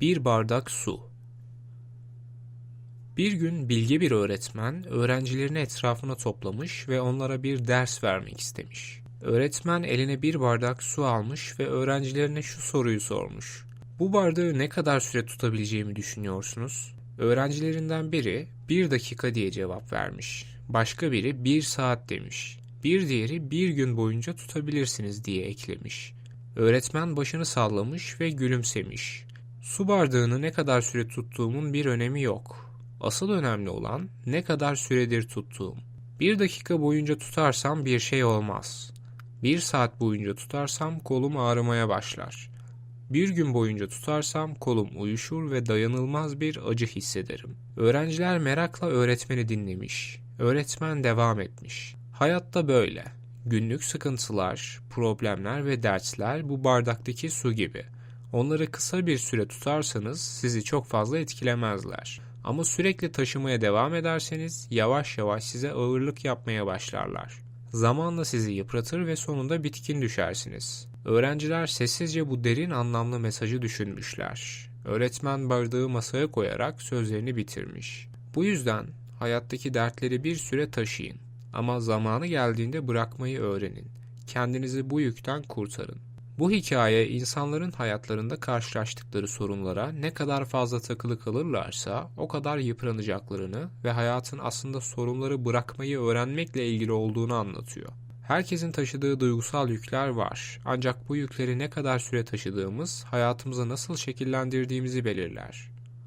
Bir bardak su. Bir gün bilge bir öğretmen öğrencilerini etrafına toplamış ve onlara bir ders vermek istemiş. Öğretmen eline bir bardak su almış ve öğrencilerine şu soruyu sormuş. Bu bardağı ne kadar süre tutabileceğimi düşünüyorsunuz? Öğrencilerinden biri bir dakika diye cevap vermiş. Başka biri bir saat demiş. Bir diğeri bir gün boyunca tutabilirsiniz diye eklemiş. Öğretmen başını sallamış ve gülümsemiş. Su bardağını ne kadar süre tuttuğumun bir önemi yok. Asıl önemli olan ne kadar süredir tuttuğum. Bir dakika boyunca tutarsam bir şey olmaz. Bir saat boyunca tutarsam kolum ağrımaya başlar. Bir gün boyunca tutarsam kolum uyuşur ve dayanılmaz bir acı hissederim. Öğrenciler merakla öğretmeni dinlemiş. Öğretmen devam etmiş. Hayatta böyle. Günlük sıkıntılar, problemler ve dertler bu bardaktaki su gibi. Onları kısa bir süre tutarsanız sizi çok fazla etkilemezler. Ama sürekli taşımaya devam ederseniz yavaş yavaş size ağırlık yapmaya başlarlar. Zamanla sizi yıpratır ve sonunda bitkin düşersiniz. Öğrenciler sessizce bu derin anlamlı mesajı düşünmüşler. Öğretmen bardağı masaya koyarak sözlerini bitirmiş. Bu yüzden hayattaki dertleri bir süre taşıyın. Ama zamanı geldiğinde bırakmayı öğrenin. Kendinizi bu yükten kurtarın. Bu hikaye insanların hayatlarında karşılaştıkları sorunlara ne kadar fazla takılı kalırlarsa o kadar yıpranacaklarını ve hayatın aslında sorunları bırakmayı öğrenmekle ilgili olduğunu anlatıyor. Herkesin taşıdığı duygusal yükler var. Ancak bu yükleri ne kadar süre taşıdığımız hayatımıza nasıl şekillendirdiğimizi belirler.